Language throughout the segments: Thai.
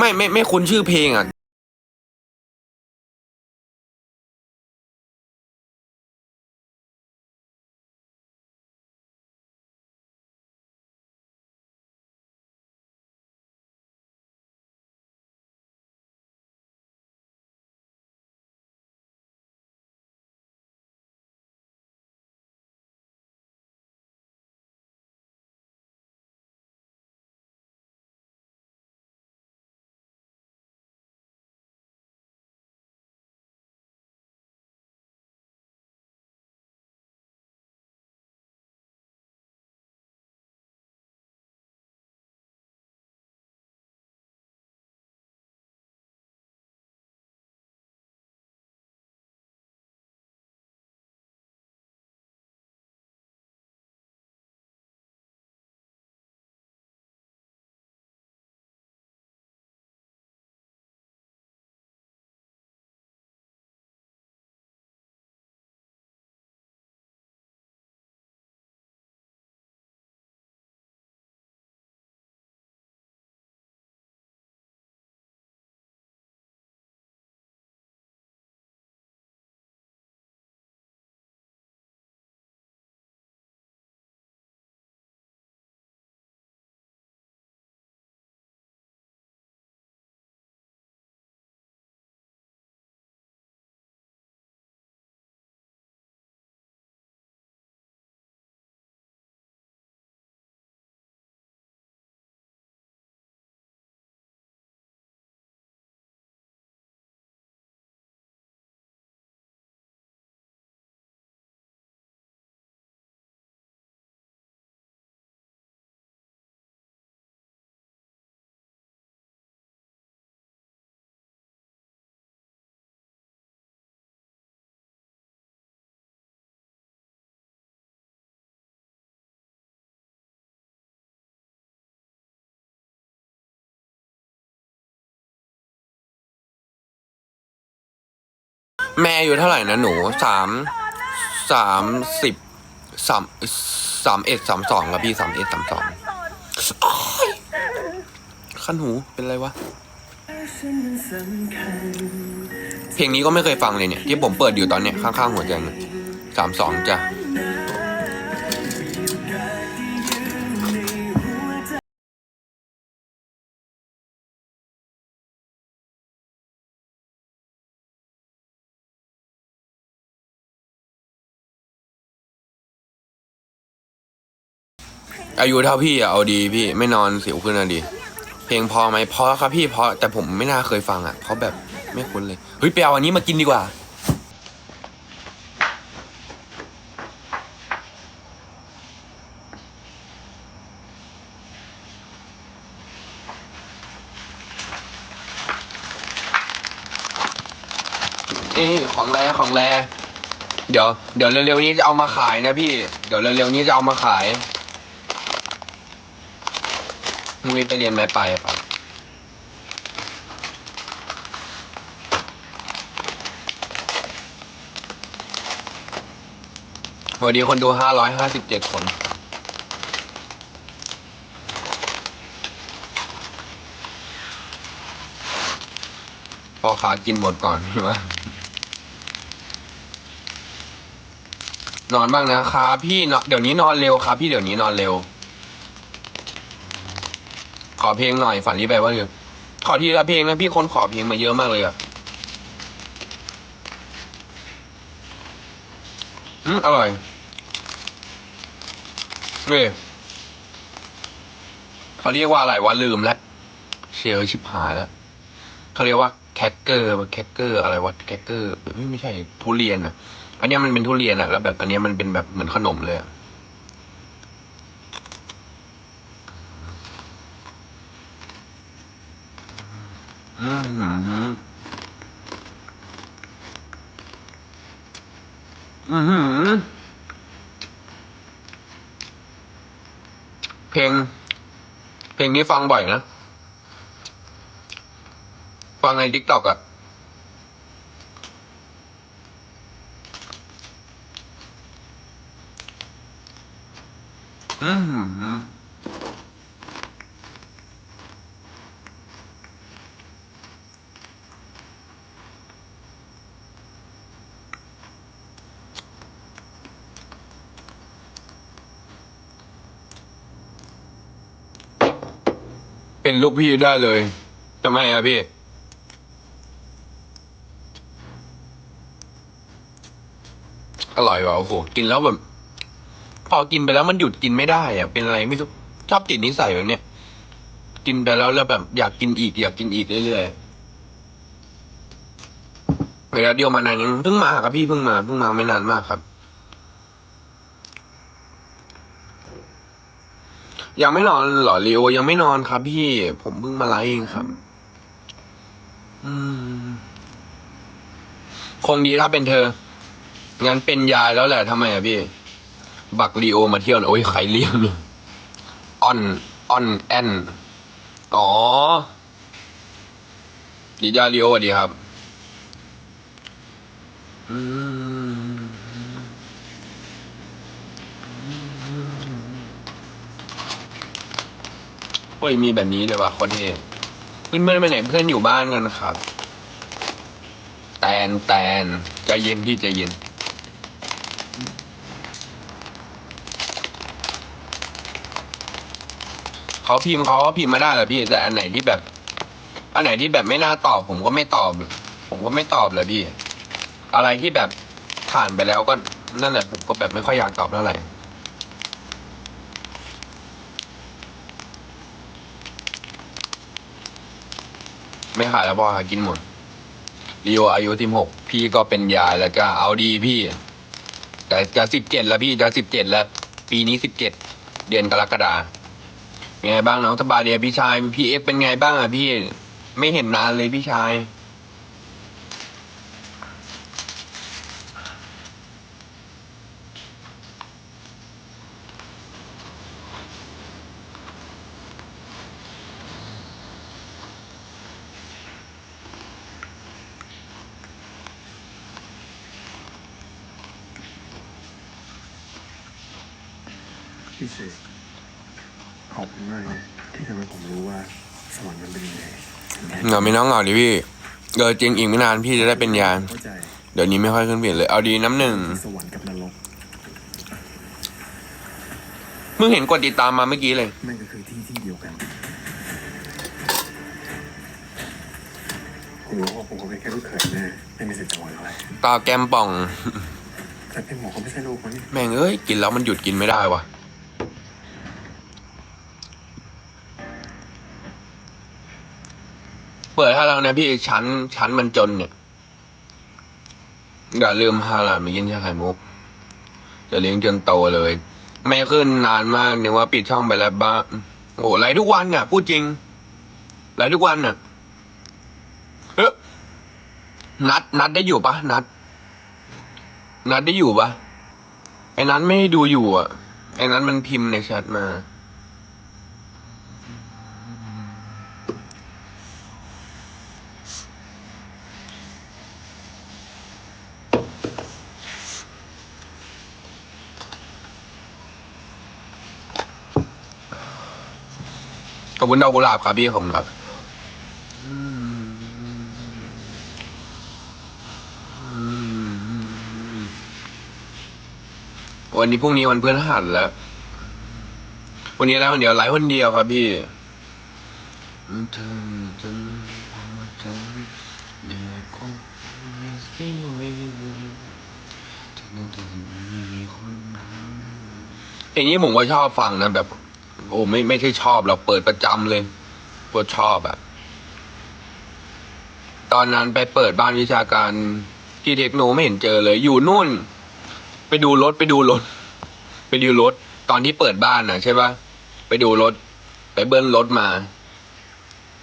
ไม่ไม่ไม่คุ้นชื่อเพลงอะ แม่อายู่เท่าไหร่นะหนูสามสามสิบสามสามเอ็ดสามสองครับพี่สามเอ็ดสามสองขั้นหูเป็นไรวะ เพลงนี้ก็ไม่เคยฟังเลยเนี่ย ที่ผมเปิดอยู่ตอนเนี้ยข้างๆหัวใจเนี่ยสามสองจ้ะ อายุเท่าพี่อะเอาดีพี่ไม่นอนสิวขึ้นอะดี เพลงพอไหมพอครับพี่พอแต่ผมไม่น่าเคยฟังอะเพราะแบบไม่คุ้นเลยเฮ้ยไปเอาอันนี้มากินดีกว่า นี่ของแรของแรเดี๋ยวเดี๋ยวเร็วๆนี้จะเอามาขายนะพี่ เดี๋ยวเร็วๆนี้จะเอามาขาย มึงไปเรียนไม้ไปอะปะวันนี้คนดูห้าร้อยห้าสิบเจ็ดคนพอขากินหมดก่อนใช่ไหมนอนบ้างนะครับพี่เดี๋ยวนี้นอนเร็วครับ พี่เดี๋ยวนี้นอนเร็ว ขอเพลงหน่อยฝันรีไปว่าเร็วขอทีละเพลงนะพี่คนขอเพลงมาเยอะมากเลยอะอืมอร่อยเว้ยเขาเรียกว่าอะไรวะลืมแล้วเชลชิบหายแล้วเขาเรียกว่าแคคเกอร์แคคเกอร์อะไรวะแคคเกอร์ไม่ไม่ใช่ทุเรียนอะอันเนี้ยมันเป็นทุเรียนอะแล้วแบบอันเนี้ยมันเป็นแบบเหมือนขนมเลยอะอืม อืมอืมเพลง เพลงนี้ฟังบ่อยนะ ฟังในทิกตอกอะอืม เป็นลูกพี่ได้เลยทำไมอะพี่ อร่อยว่ะโอ้โหกินแล้วแบบ พอกินไปแล้วมันหยุดกินไม่ได้อะเป็นอะไรไม่รู้ชอบติดนิสัยแบบเนี้ยกินไปแล้วแล้วแบบ อยากกินอีก อยากกินอีกเรื่อยๆเวลาเดียวมานานยังเพิ่งมาครับพี่เพิ่งมาเพิ่งมาไม่นานมากครับ ยังไม่นอนเหรอลีโอยังไม่นอนครับพี่ผมเพิ่งมาไลฟ์เองครับ อืม คงดีถ้าเป็นเธอ งั้นเป็นยายแล้วแหละทำไมอะพี่ บักลีโอมาเที่ยวนะโอ้ยใครเรียกเลยออนออนแอนอ๋อดีจ้าลีโอดีครับ อืม โอ้ยมีแบบนี้เลยว่ะโคนเท่เพื่อนเพื่อนไปไหนเพื่อนอยู่บ้านกันครับ แตนแตนใจเย็นพี่ใจเย็นเขาพิมพ์เขาก็พิมพ์มาได้แหละพี่แต่อันไหนที่แบบ อันไหนที่แบบไม่น่าตอบ ผมก็ไม่ตอบ ผมก็ไม่ตอบเลยพี่ อะไรที่แบบผ่านไปแล้วก็นั่นแหละผมก็แบบไม่ค่อยอยากตอบเท่าไหร่ ไม่ขายแล้วพอหากินหมดรีโออายุสิบหกพี่ก็เป็นยายแล้วก็เอาดีพี่ แต่จะสิบเจ็ดแล้วพี่จะสิบเจ็ดแล้ว ปีนี้สิบเจ็ดเดือนกรกฎาเป็นไงบ้างน้องสบายดีพี่ชาย พี่เอฟเป็นไงบ้างอะพี่ ไม่เห็นนานเลยพี่ชาย พี่เสกขอบคุณมากนะที่ทำให้ผมรู้ว่าสวรรค์มันเป็นยังไงถึงแม้เหงาไม่น้องเหงาดิพี่เกิดจริงอีกไม่นานพี่จะได้เป็นยานเข้าใจเดี๋ยวนี้ไม่ค่อยขึ้นเปลี่ยนเลย เอาดีน้ำหนึ่งสวรรค์กับนรกเพิ่งเห็นกดติดตามมาเมื่อกี้เลยมันก็คือที่ที่เดียวกันผมรู้ว่าผมก็เป็นแค่ลูกเขยแม่ไม่มีสิทธิ์จะวันอะไรตาแกมป่อง แต่เป็นหมอเขาไม่ใช่ลูกมันนี่แม่งเอ้ย กินแล้วมันหยุดกินไม่ได้วะ เปิดให้แล้วนะพี่ชั้นชั้นมันจนเนี่ยอย่าลืมฮาลามากินชาไข่มุกจะเลี้ยงจนโตเลย ไม่ขึ้นนานมากเนี่ยว่าปิดช่องไปแล้วบ้าโอ้ไลฟ์ทุกวันเนี่ยพูดจริงไลฟ์ทุกวันเนี่ยเอ๊ะนัด นัดได้อยู่ปะนัด นัดได้อยู่ปะไอ้นั้นไม่ด้ดูอยู่อะไอ้นั้นมันพิมพ์ในแชทมา ขอบคุณดอกกุหลาบครับพี่ผมครับ วันนี้พรุ่งนี้วันเพื่อนหัดแล้ว วันนี้แล้ววันเดียวไลฟ์วันเดียวครับพี่เอ็นนี้ผมก็ชอบฟังนะแบบ โอ้ไม่ไม่ใช่ชอบเราเปิดประจำเลยก็ชอบแบบตอนนั้นไปเปิดบ้านวิชาการที่เทคโนไม่เห็นเจอเลย อยู่นู่น ไปดูรถไปดูรถ ไปดูรถ ตอนที่เปิดบ้านน่ะ ใช่ปะไปดูรถ ไปเบิ้ลรถมา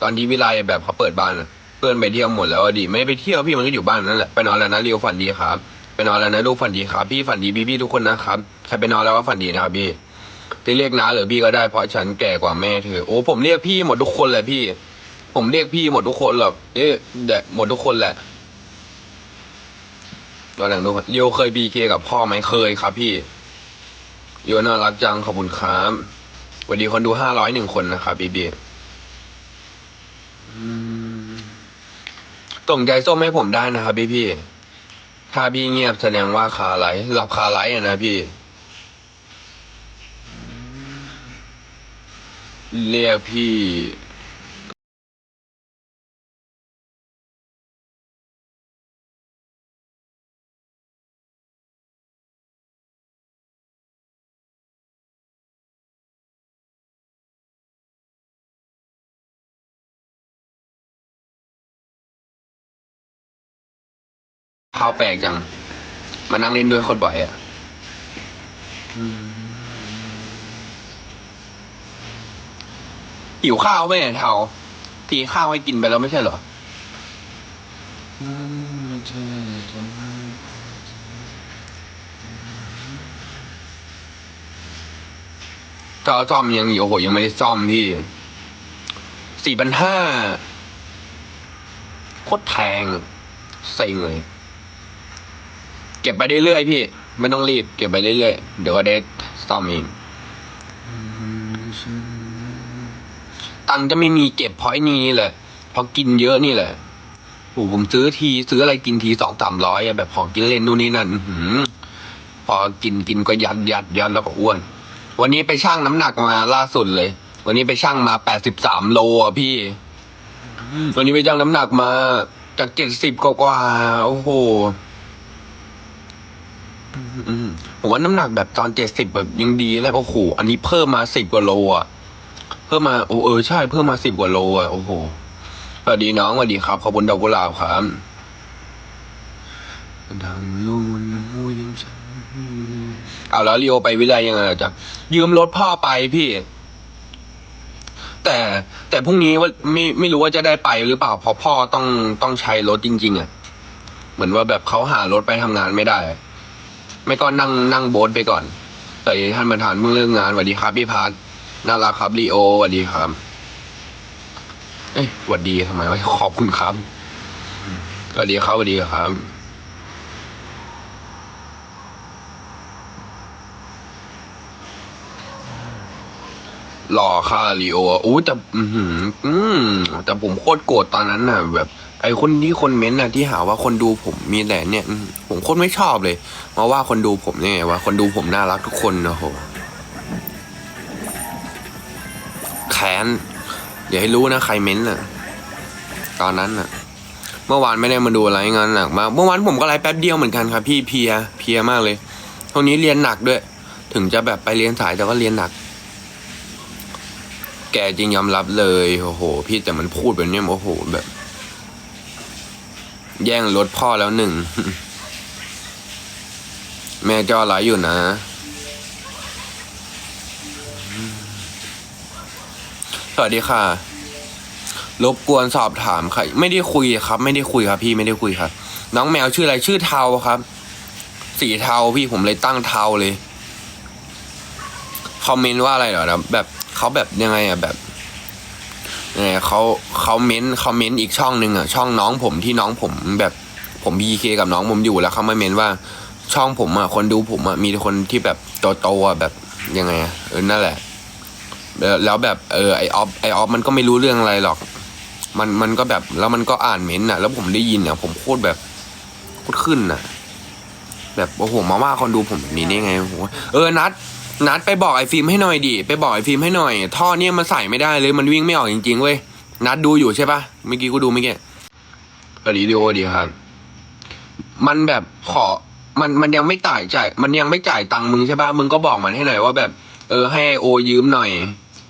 ตอนที่วิไลแบบเขาเปิดบ้านน่ะเพื่อนไปเที่ยวหมดแล้วอดิไม่ไปเที่ยวพี่มันก็อยู่บ้านนั่นแหละไปนอนแล้วนะเรียวฝันดีครับไปนอนแล้วนะลูกฝันดีครับพี่ฝันดีพี่พี่ทุกคนนะครับใครไปนอนแล้วก็ฝันดีนะครับพี่ จะเรียกน้าหรือพี่ก็ได้เพราะฉันแก่กว่าแม่เธอโอ้ผมเรียกพี่หมดทุกคนเลยพี่ ผมเรียกพี่หมดทุกคนหรอกเอ๊ะเดะหมดทุกคนแหละตอนหลังดูโยเคยบีเคกับพ่อไหมเคยครับ พี่โยน่ารักจังขอบคุณครับสวันดีคนดูห้าร้อยหนึ่งคนนะครับบีบีอืมส่งใจส้มให้ผมได้นะครับพี่พี่ถ้าพี่เงียบแสดงว่าคาไลท์หลับคาไลท์อะนะพี่ เรียกพี่เขาแปลกจัง มานั่งเล่นด้วยคนบ่อยอะ หิวข้าวไหมเนี่ยเทาตีข้าวให้กินไปแล้วไม่ใช่เหรอ จอซ่อมยังอยู่โอ้โหยังไม่ได้ซ่อมพี่สี่พันห้าโคตรแพงเซ็งเลย เก็บไปเรื่อยๆพี่ ไม่ต้องรีบ เก็บไปเรื่อยๆ เดี๋ยวก็ได้ซ่อมเอง ตังค์จะไม่มีเก็บพอ้นี่แหละเพราะกินเยอะนี่แหละโอ้ผมซื้อทีซื้ออะไรกินทีสองสามร้อยอะแบบของกินเล่นนู่นนี่นั่นอพอกินกินก็ยัดยัดยัดแล้วก็อ้วน วันนี้ไปชั่งน้ำหนักมาล่าสุดเลย วันนี้ไปชั่งมาแปดสิบสามโลอะพี่ วันนี้ไปชั่งน้ำหนักมาจากเจ็ดสิบกว่าโอ้โหผมว่าน้ำหนักแบบตอนเจ็ดสิบแบบยังดีแล้วโอ้โหอันนี้เพิ่มมาสิบกว่าโลอะ เพิ่มมาโอ้เออใช่เพิ่มมาสิบกว่าโลอะโอ้โหสวัสดีน้องสวัสดีครับขอบคุณดอกกุหลาบครับดังลูกมูยังฉันเอาแล้วลีโอไปวิไลยังไงจ๊ะยืมรถพ่อไปพี่ แต่แต่พรุ่งนี้ว่าไม่ไม่รู้ว่าจะได้ไปหรือเปล่าเพราะพ่อต้องต้องใช้รถจริง ๆอะเหมือนว่าแบบเขาหารถไปทำงานไม่ได้ ไม่ก็นั่งนั่งโบ๊ทไปก่อนแต่ท่านประธานเพิ่งเลิกงานสวัสดีครับพี่พัท น่ารักครับลีโอสวัสดีครับ เอ้ยสวัสดีทำไมวะขอบคุณครับสวัสดีครับสวัสดีครับหล่อค่ะลีโออู้แต่ อือหืออืมแต่ผมโคตรโกรธตอนนั้นน่ะ แบบ ไอ้คนที่คนเม้นต์น่ะที่หาว่าคนดูผมมีแต่เนี่ยผมโคตรไม่ชอบเลย มาว่าคนดูผมเนี่ยว่าคนดูผมน่ารักทุกคนนะโห แค้นอย่าให้รู้นะใครเม้นต์น่ะ ตอนนั้นน่ะ เมื่อวานไม่ได้มาดูอะไรงานหนักมากเมื่อวานผมก็ไลฟ์แป๊บเดียวเหมือนกันครับพี่เพียเพียมากเลยช่วงนี้เรียนหนักด้วย ถึงจะแบบไปเรียนสายแต่ก็เรียนหนัก แกจริงยอมรับเลยโอ้โห พี่แต่มันพูดแบบนี้โอ้โหแบบ แย่งรถพ่อแล้วหนึ่ง แม่จอไลอยู่นะ สวัสดีค่ะ รบกวนสอบถามใครไม่ได้คุยครับ ไม่ได้คุยครับ พี่ไม่ได้คุยครับ น้องแมวชื่ออะไรชื่อเทาครับ สีเทาพี่ผมเลยตั้งเทาเลยคอมเมนต์ว่าอะไรเหรอนะแบบเขาแบบยังไงอะแบบยังไงเขาเขาเม้นเขาเม้นอีกช่องหนึ่งอะช่องน้องผมที่น้องผมแบบผมพีเคกับน้องผมอยู่แล้วเขามาเม้นว่าช่องผมอะคนดูผมอะมีคนที่แบบโตๆอะแบบยังไงอะเออนั่นแหละ แล้วแล้วแบบเออไอออฟไอออฟมันก็ไม่รู้เรื่องอะไรหรอก มันมันก็แบบแล้วมันก็อ่านเม้นต์อะแล้วผมได้ยินอะผมโคตรแบบโคตรขึ้นอะแบบโอ้โหมาว่าคนดูผมแบบนี้ได้ไงโอ้โหเออนัดนัดไปบอกไอฟิล์มให้หน่อยดิไปบอกไอฟิล์มให้หน่อย ท่อเนี่ยมันใส่ไม่ได้เลยมันวิ่งไม่ออกจริงๆเว้ยนัดดูอยู่ใช่ปะเมื่อกี้กูดูเมื่อกี้สวัสดีดีโอดีครับ มันแบบขอ มันมันยังไม่จ่ายจ่าย มันยังไม่จ่ายตังค์มึงใช่ปะมึงก็บอกมันให้หน่อยว่าแบบ เออให้โอยืมหน่อย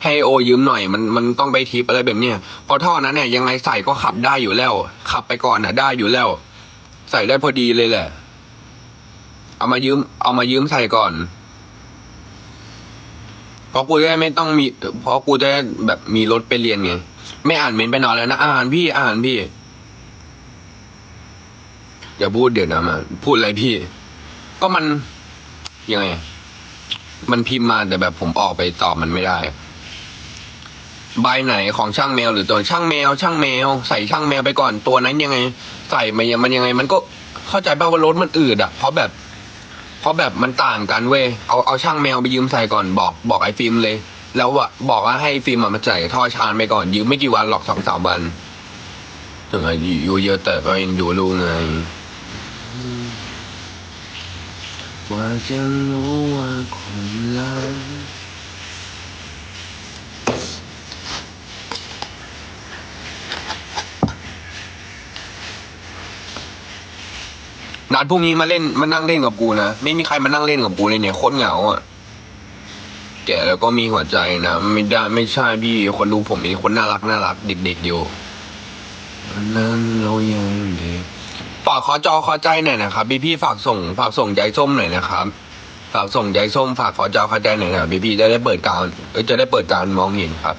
ให้โอยืมหน่อยมันมันต้องไปทิปอะไรแบบเนี้ยเพราะท่อนั้นเนี่ยยังไงใส่ก็ขับได้อยู่แล้ว ขับไปก่อนน่ะได้อยู่แล้ว ใส่ได้พอดีเลยแหละ เอามายืม เอามายืมใส่ก่อนเพราะกูจะได้ไม่ต้องมีเพราะกูจะแบบมีรถไปเรียนไงไม่อ่านเมนไปนอนแล้วนะอ่านพี่อ่านพี่อย่าพูดเดี๋ยวนะมาพูดอะไรพี่ ก็มันยังไง มันพิมพ์มาแต่แบบผมออกไปตอบมันไม่ได้ ใบไหนของช่างแมวหรือตัวช่างแมว ช่างแมว ใส่ช่างแมวไปก่อนตัวนั้นยังไง ใส่มันยังมันยังไง มันก็เข้าใจป่าวว่ารถมันอืดอะเพราะแบบ เพราะแบบมันต่างกันเว้ยเอาเอาช่างแมวไปยืมใส่ก่อนบอกบอกไอ้ฟิล์มเลย แล้วอะบอกว่าให้ฟิล์มอะมาใส่ท่อชานไปก่อนยืมไม่กี่วันหรอกสองสามวันถึงอายุเยอะแต่ก็ยังดูลูกไงว่าจะรู้ว่าคนรัก นัดพรุ่งนี้มาเล่นมานั่งเล่นกับกูนะไม่มีใครมานั่งเล่นกับกูเลยเนี่ยโคตรเหงาอะแก่แล้วก็มีหัวใจนะไม่ได้ไม่ใช่พี่คนดูผมมีคนน่ารักน่ารักเด็กๆอยู่นั้นเรายังเด็กฝากขอจอขอใจหน่อยนะครับพี่พี่ฝากส่ง ฝากส่งใจส้มหน่อยนะครับฝากส่งใจส้ม ฝากขอจอขอใจหน่อยนะครับพี่พี่จะได้เปิดการจะได้เปิดการมองเห็นครับ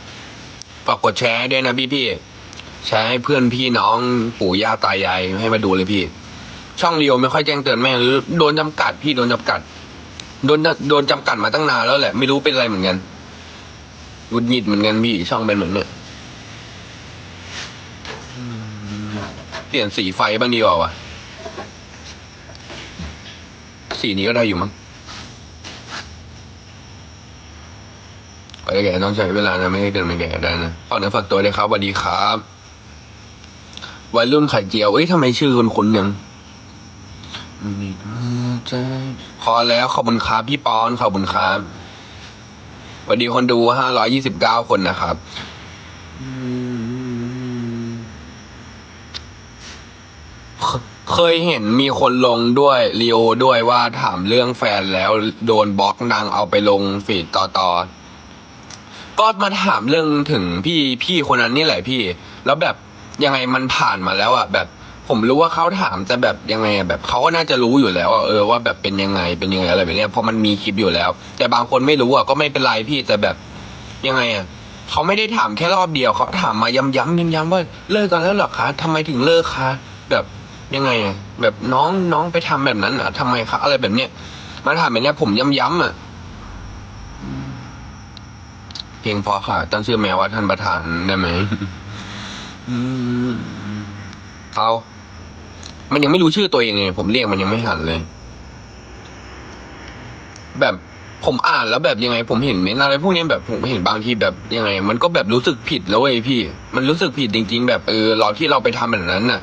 ฝากกดแชร์ด้วยนะพี่พี่แชร์ให้เพื่อนพี่น้องปู่ย่าตายายให้มาดูเลยพี่ ช่องเรียวไม่ค่อยแจ้งเตือนแม่หรือโดนจำกัดพี่โดนจำกัด โดนโดนจำกัดมาตั้งนานแล้วแหละ ไม่รู้เป็นอะไรเหมือนกันหงุดหงิดเหมือนกันพี่ช่องเป็นเหมือนเนี่ยเปลี่ยนสีไฟบ้างดีกว่าวะสีนี้ก็ได้อยู่มั้งไปแก่ต้องใช้เวลานะไม่ได้เดินไปแก่ได้นะฝากเนื้อฝากตัวเลยครับสวัสดีครับวัยรุ่นไข่เจียวเอ้ยทำไมชื่อคุณคุ้นยัง พอแล้วขอบคุณครับพี่ปอนขอบคุณครับสวัสดีคนดูห้าร้อยี่สิบเก้าคนนะครับเคเคยเห็นมีคนลงด้วยรีโอด้วยว่าถามเรื่องแฟนแล้วโดนบล็อกนางเอาไปลงฟีดต่อต่อก็มาถามเรื่องถึงพี่พี่คนนั้นนี่แหละพี่ แล้วแบบยังไงมันผ่านมาแล้วอะแบบ ผมรู้ว่าเขาถามแต่แบบยังไงอะแบบเขาก็น่าจะรู้อยู่แล้วอะเออว่าแบบเป็นยังไงเป็นยังไงอะไรแบบเนี้ยเพราะมันมีคลิปอยู่แล้ว แต่บางคนไม่รู้อะก็ไม่เป็นไรพี่แต่แบบยังไงอะเขาไม่ได้ถามแค่รอบเดียวเขาถามมาย้ำๆย้ำๆว่าเลิกกันแล้วเหรอคะทำไมถึงเลิกคะแบบยังไงอะแบบน้องน้องไปทำแบบนั้นอะทำไมคะอะไรแบบเนี้ยมาถามแบบเนี้ยผมย้ำๆอะเพลงพอค่ะตั้งชื่อแมวว่าท่านประธานได้ไหม อืมเขา มันยังไม่รู้ชื่อตัวเองไงผมเรียกมันยังไม่หันเลย แบบผมอ่านแล้วแบบยังไง ผมเห็นเมนอะไรพวกนี้แบบผมเห็นบางทีแบบยังไง มันก็แบบรู้สึกผิดแล้วเว้ยพี่ มันรู้สึกผิดจริง ๆ แบบเออเราที่เราไปทำแบบนั้นน่ะ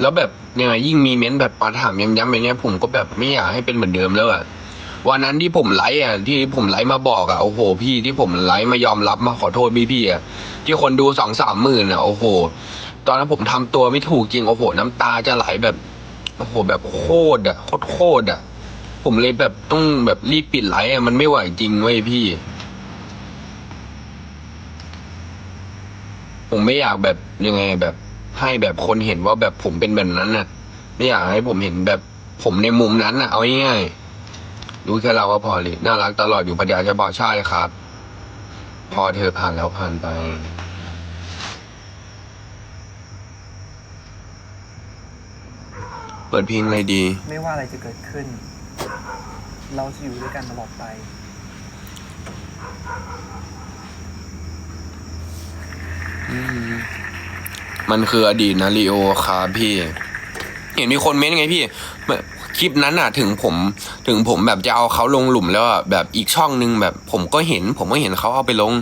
แล้วแบบยังไงยิ่งมีเม้นแบบมาถามย้ำๆอย่างเงี้ผมก็แบบไม่อยากให้เป็นเหมือนเดิมแล้วอะวันนั้นที่ผมไลฟ์อะที่ผมไลฟ์มาบอกอะโอ้โห พี่ที่ผมไลฟ์มายอมรับมาขอโทษพี่พี่อะที่คนดูสองสามหมื่นอะโอ้โห ตอนนั้นผมทำตัวไม่ถูกจริงโอ้โห น้ำตาจะไหลแบบโอ้โหแบบโคตรอะโคตรโคตรอะ ผมเลยแบบต้องแบบรีบปิดไลฟ์อะมันไม่ไหวจริงเว้ยพี่ ผมไม่อยากแบบยังไงแบบให้แบบคนเห็นว่าแบบผมเป็นแบบนั้นน่ะ ไม่อยากให้ผมเห็นแบบผมในมุมนั้นน่ะ เอาง่ายๆรู้แค่เราก็พอเลยน่ารักตลอดอยู่ปัญญาจะบอกใช่ครับ พอเธอผ่านแล้วผ่านไป เปิดเพลงอะไรดี ไม่ว่าอะไรจะเกิดขึ้น เราจะอยู่ด้วยกันตลอดไป มันคืออดีตนะลีโอครับพี่ เห็นมีคนเม้นต์ไงพี่แบบคลิปนั้นน่ะ ถึงผมถึงผมแบบจะเอาเขาลงหลุมแล้วอะแบบอีกช่องนึงแบบ ผมก็เห็น ผมก็เห็นเขาเอาไปลง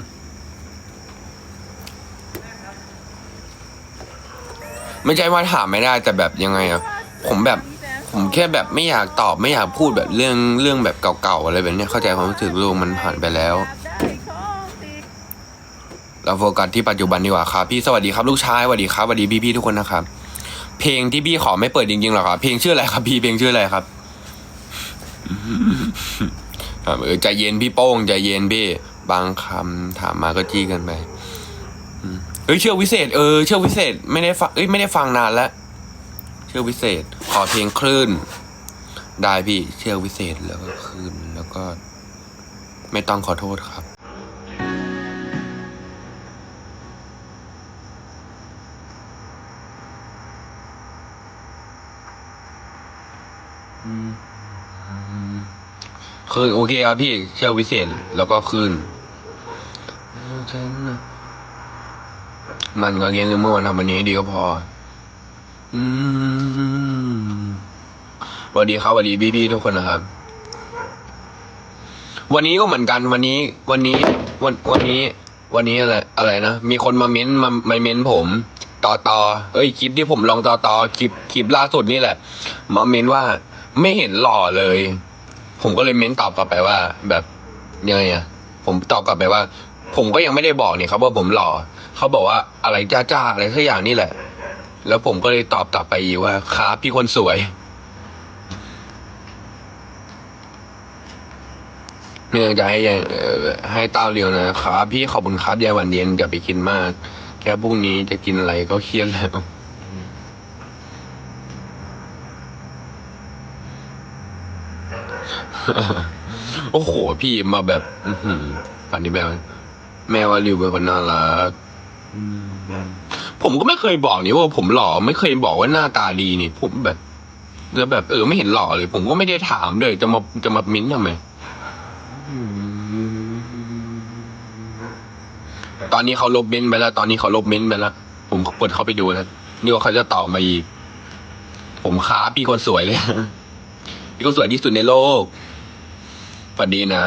ไม่ใช่ว่าถามไม่ได้แต่แบบยังไงอะ ผมแบบผมแค่แบบไม่อยากตอบไม่อยากพูดแบบเรื่องเรื่องแบบเก่าๆอะไรแบบนี้เข้าใจความรู้สึกโลกมันผ่านไปแล้ว เราโฟกัสที่ปัจจุบันดีกว่าครับพี่สวัสดีครับลูกชายสวัสดีครับสวัสดีพี่ๆทุกคนนะครับเพลงที่พี่ขอไม่เปิดจริงๆหรอครับเพลงชื่ออะไรครับพี่เพลงชื่ออะไรครับครับเออใจเย็นพี่โป้งใจเย็นพี่บางคำถามมาก็จี้กันไปเอ้ยเชื่อวิเศษเออเชื่อวิเศษ ไม่ได้ฟังเอ้ยไม่ได้ฟังนานแล้ว เชือกวิเศษ ขอเพลงคลื่น ได้พี่เชือกวิเศษแล้วก็คลื่นแล้วก็ ไม่ต้องขอโทษครับคืนโอเคครับพี่เชือกวิเศษแล้วก็คืนมันก็เรียนเมื่อวันทำวันนี้ดีก็พอ สวัสดีครับสวัสดีพี่พี่ๆทุกคนนะครับ วันนี้ก็เหมือนกัน วันนี้ วันนี้ วัน วันนี้ วันนี้อะไรอะไรนะมีคนมาเม้นมามาเม้นผมต่อต่อเอ้ยคลิปที่ผมลองต่อต่อคลิปคลิปล่าสุดนี่แหละ มาเม้นว่าไม่เห็นหล่อเลย ผมก็เลยเม้นตอบกลับไปว่า แบบยังไงอะผมตอบกลับไปว่า ผมก็ยังไม่ได้บอกเนี่ยครับว่าผมหล่อเขาบอกว่าอะไรจ้าจ้าๆอะไรสักอย่างนี่แหละ แล้วผมก็เลยตอบกลับไปอีกว่าครับพี่คนสวย เนื่องจาให้ยังให้เต้าเรียวนะครับพี่ขอบคุณครับยายหวานเย็นกับไปกินมาก แค่พรุ่งนี้จะกินอะไรก็เครียดแล้วโอ้โห พี่มาแบบฝันนี้แบบ แม่ว่าริวเป็นคนน่ารัก ผมก็ไม่เคยบอกนี่ว่าผมหล่อไม่เคยบอกว่าหน้าตาดีนี่ ผมแบบแล้วแบบเออไม่เห็นหล่อเลย ผมก็ไม่ได้ถามเลยจะมาจะมามิ้นทำไมตอนนี้เขาลบเม้นไปแล้ว ตอนนี้เขาลบเม้นไปแล้ว ผมเปิดเข้าไปดูแล้วนี่ว่าเขาจะตอบมาอีก ผมค้าพี่คนสวยเลย พี่คนสวยที่สุดในโลกฝันดีนะ